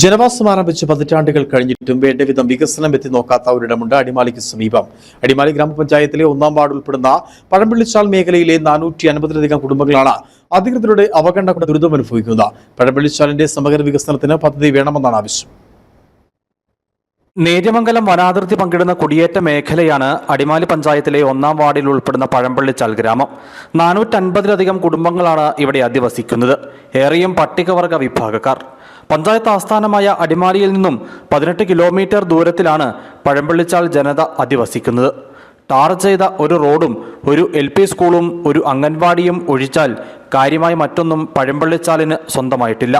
ജനവാസം ആരംഭിച്ച് പതിറ്റാണ്ടുകൾ കഴിഞ്ഞിട്ടും വേണ്ടവിധം വികസനം എത്തി നോക്കാത്ത ഒരിടമുണ്ട് അടിമാലിക്ക് സമീപം. അടിമാലി ഗ്രാമപഞ്ചായത്തിലെ ഒന്നാം വാർഡ് ഉൾപ്പെടുന്ന പഴമ്പള്ളിച്ചാൽ മേഖലയിലെ നാനൂറ്റി അൻപതിലധികം കുടുംബങ്ങളാണ് അധികൃതരുടെ അവഗണന കൊണ്ട് ദുരിതമനുഭവിക്കുന്നത്. പഴമ്പള്ളിച്ചാലിന്റെ സമഗ്ര വികസനത്തിന് പദ്ധതി വേണമെന്നാണ് ആവശ്യം. നേര്യമംഗലം വനാതിർത്തി പങ്കിടുന്ന കുടിയേറ്റ മേഖലയാണ് അടിമാലി പഞ്ചായത്തിലെ ഒന്നാം വാർഡിൽ ഉൾപ്പെടുന്ന പഴമ്പള്ളിച്ചാൽ ഗ്രാമം. നാനൂറ്റൻപതിലധികം കുടുംബങ്ങളാണ് ഇവിടെ അധിവസിക്കുന്നത്. ഏറെയും പട്ടികവർഗ വിഭാഗക്കാർ. പഞ്ചായത്ത് ആസ്ഥാനമായ അടിമാലിയിൽ നിന്നും പതിനെട്ട് കിലോമീറ്റർ ദൂരത്തിലാണ് പഴമ്പള്ളിച്ചാൽ ജനത അധിവസിക്കുന്നത്. ടാർ ചെയ്ത ഒരു റോഡും ഒരു എൽ പി സ്കൂളും ഒരു അംഗൻവാടിയും ഒഴിച്ചാൽ കാര്യമായി മറ്റൊന്നും പഴമ്പള്ളിച്ചാലിന് സ്വന്തമായിട്ടില്ല.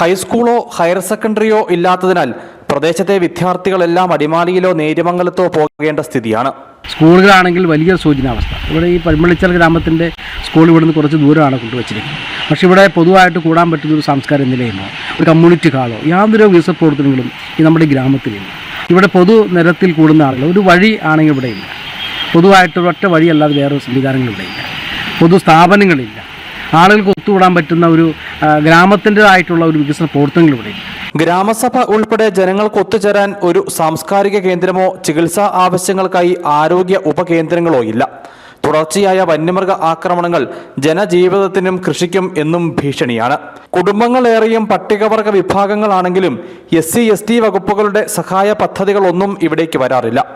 ഹൈസ്കൂളോ ഹയർ സെക്കൻഡറിയോ ഇല്ലാത്തതിനാൽ പ്രദേശത്തെ വിദ്യാർത്ഥികളെല്ലാം അടിമാലിയിലോ നേര്യമംഗലത്തോ പോകേണ്ട സ്ഥിതിയാണ്. സ്കൂളുകളാണെങ്കിൽ വലിയ സൂചനാവസ്ഥ ഇവിടെ ഈ പരിമളിച്ചൽ ഗ്രാമത്തിന്റെ സ്കൂൾ ഇവിടുന്ന് കുറച്ച് ദൂരമാണ് കൊണ്ടുവച്ചിരിക്കുന്നത്. പക്ഷേ ഇവിടെ പൊതുവായിട്ട് കൂടാൻ പറ്റുന്ന ഒരു സാംസ്കാരിക നിലയമോ ഒരു കമ്മ്യൂണിറ്റി ഹാളോ യാതൊരു വികസന പ്രവർത്തനങ്ങളും ഈ നമ്മുടെ ഗ്രാമത്തിലില്ല. ഇവിടെ പൊതു നിരത്തിൽ കൂടുന്ന ആളുകൾ ഒരു വഴി ആണെങ്കിൽ ഇവിടെ ഇല്ല. പൊതുവായിട്ട് ഒറ്റ വഴിയല്ലാതെ വേറെ സംവിധാനങ്ങളിവിടെ ഇല്ല. പൊതു സ്ഥാപനങ്ങളില്ല. ആളുകൾക്ക് ഒത്തുകൂടാൻ പറ്റുന്ന ഒരു ഗ്രാമത്തിന്റെതായിട്ടുള്ള ഒരു വികസന പ്രവർത്തനങ്ങൾ ഇവിടെ ഇല്ല. ഗ്രാമസഭ ഉൾപ്പെടെ ജനങ്ങൾക്ക് ഒത്തുചേരാൻ ഒരു സാംസ്കാരിക കേന്ദ്രമോ ചികിത്സാ ആവശ്യങ്ങൾക്കായി ആരോഗ്യ ഉപകേന്ദ്രങ്ങളോ ഇല്ല. തുടർച്ചയായ വന്യമൃഗ ആക്രമണങ്ങൾ ജനജീവിതത്തിനും കൃഷിക്കും എന്നും ഭീഷണിയാണ്. കുടുംബങ്ങളേറെയും പട്ടികവർഗ വിഭാഗങ്ങളാണെങ്കിലും എസ് സി എസ് ടി വകുപ്പുകളുടെ സഹായ പദ്ധതികളൊന്നും ഇവിടേക്ക് വരാറില്ല.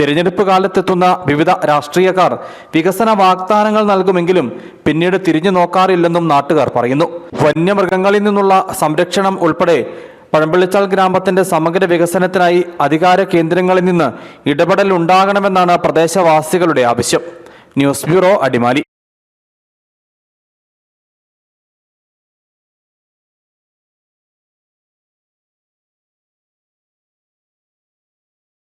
തിരഞ്ഞെടുപ്പ് കാലത്തെത്തുന്ന വിവിധ രാഷ്ട്രീയക്കാർ വികസന വാഗ്ദാനങ്ങൾ നൽകുമെങ്കിലും പിന്നീട് തിരിഞ്ഞു നോക്കാറില്ലെന്നും നാട്ടുകാർ പറയുന്നു. വന്യമൃഗങ്ങളിൽ നിന്നുള്ള സംരക്ഷണം ഉൾപ്പെടെ പഴമ്പള്ളിച്ചാൽ ഗ്രാമത്തിന്റെ സമഗ്ര വികസനത്തിനായി അധികാര കേന്ദ്രങ്ങളിൽ നിന്ന് ഇടപെടൽ ഉണ്ടാകണമെന്നാണ് പ്രദേശവാസികളുടെ ആവശ്യം. News bureau Adimali.